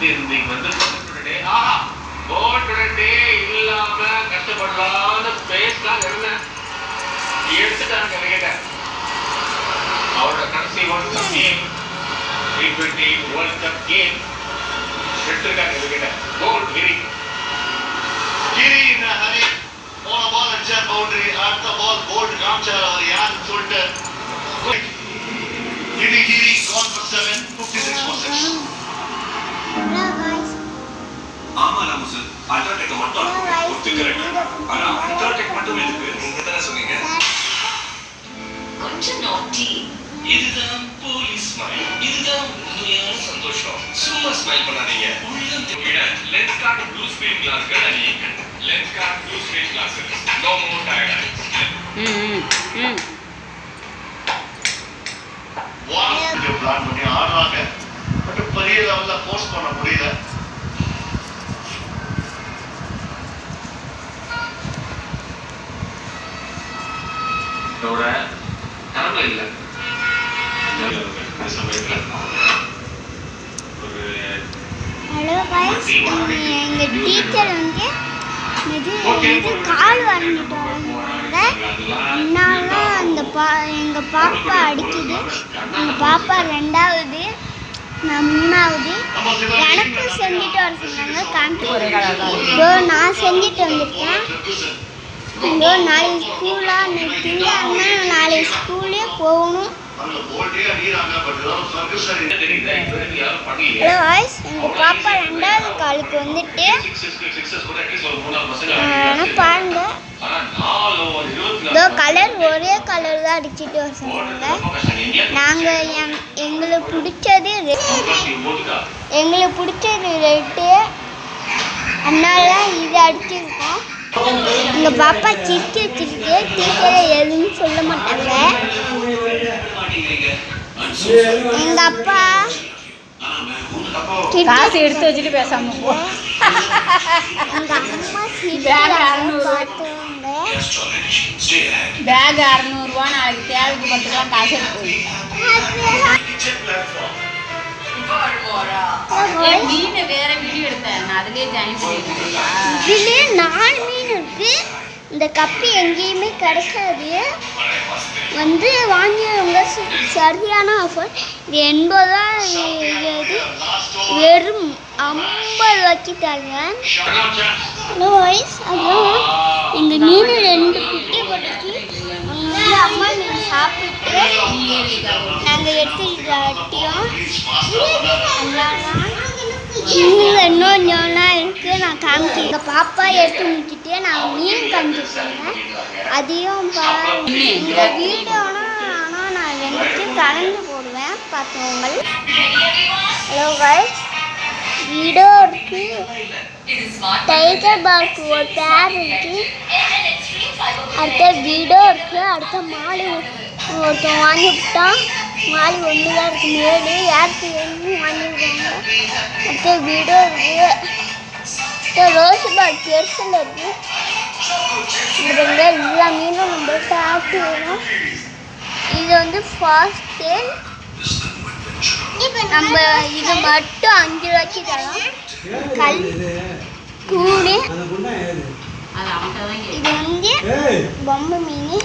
வந்து இன்னைக்கு வந்து கோல்டுடே ஆஹா கோல்டுடே இல்லாம கஷ்டப்படலான்னு இருந்தேன் எடுத்துட்டாங்க அவரோட கடைசி world cup game T twenty world cup game எடுத்திருக்காங்க கிட்ட கோல்ட் கிரி. கிரி ஹரி போன பால் அடிச்சா பவுண்டரி அடுத்த பால் காமிச்சார் அவர் யாருன்னு சொல்லிட்டு. Giri Giri call seven fifty six அனுப்புங்க. ஒத்துக்கிறேன். ஆனா அல்ட்ராடெக் மட்டும் எதுக்கு? நீங்க தானே சொன்னீங்க. கொஞ்சம் நாட்டி இதுதான் போலீஸ் ஸ்மைல் இதுதான் உண்மையான சந்தோஷம். சும்மா ஸ்மைல் பண்ணாதீங்க. உள்ளம் விட லென்ஸ் கார்டு ப்ளூ ஸ்கிரீன் கிளாஸ்கள் அணியுங்கள் Lenskart blue screen glasses no more tired வாரம் இதோட திறமை இல்லை. இந்த சமயத்துல ஒரு ஹலோ கைஸ் எங்கள் டீச்சர் வந்து இது இது கால் வரைஞ்சிட்டு வந்தாங்க அதனால அந்த பா எங்கள் பாப்பா அடிக்குது. எங்கள் பாப்பா ரெண்டாவது நான் மூணாவது. எனக்கு செஞ்சுட்டு வர சொன்னாங்க. காமிச்சு நான் செஞ்சுட்டு வந்திருக்கேன். ஐயோ நாளைக்கு ஸ்கூலா இன்னைக்கு திங்கக்கிழமை நாளைக்கு ஸ்கூலே போகணும். ஹலோ வாய்ஸ் எங்கள் பாப்பா ரெண்டாவது காலுக்கு வந்துட்டு ஆனால் பாருங்க. இதோ கலர் ஒரே கலர் தான் அடிச்சுட்டு வர சொன்னாங்க. நாங்கள் எங் எங்களுக்கு பிடிச்சது எங்களுக்கு பிடிச்சது ரெட்டு அதனால இது அடிச்சிருக்கோம். எங்கள் பாப்பா சிரிச்சு வச்சிருக்கு டீச்சரை எதுவும் சொல்ல மாட்டாங்க. எங்கள் அப்பா காசு எடுத்து வச்சுட்டு பேசாம பேக் அறநூறுவா நாளைக்கு தேவைக்கு பத்துக்கலாம் காசு எடுத்து மீன் வேற வீடியோ எடுத்தேன். நான் அதுலயே ஜாயின் பண்ணிருக்கேன் இந்த கப்பு எங்கேயுமே கிடைக்காது. வந்து வாங்கியவங்க ச- சரியான ஆஃபர் இது எண்பது ரூபா இது வெறும் ஐம்பது ரூபாய்க்கு தருவேன் ஹலோ வாய்ஸ் அதுவும் இந்த மீன் ரெண்டு குட்டி போட்டுச்சு அம்மா நீங்கள் சாப்பிட்டு நாங்கள் எடுத்துக்கிட்டு அட்டியோம் மீன் இன்னும் ஞானம் இருக்கு நான் காமிச்சு எங்கள் பாப்பா எடுத்து முடிச்சுட்டு நான் மீன் காமிச்சிருக்கேன் அதையும் பா இந்த வீடியோனா ஆனால் நான் வந்துட்டு கலந்து போடுவேன் பார்த்தவங்க ஹலோ கைஸ் வீடியோ இருக்கு. டைகர் பார்க் ஒரு பேர் இருக்கு. அடுத்த வீடோ இருக்கு. அடுத்த மாடு ஒருத்தன் வாங்கி விட்டான் மாலி ஒன்று தான் இருக்கு. மேடு ஏர்த்து எங்கும் வாங்கிருக்காங்க அடுத்த வீடோ இருக்கு. அடுத்த ரோஸ் பால் பெருசில் இருக்கு. இந்த எல்லா மீனும் நம்ம சாப்பிட்டுக்கணும் இது வந்து ஃபாஸ்ட் டேல் நம்ம இது மட்டும் அஞ்சு ரூபாய்க்கு தரோம். கல் கூடு. இது வந்து பொம்மை மீன்.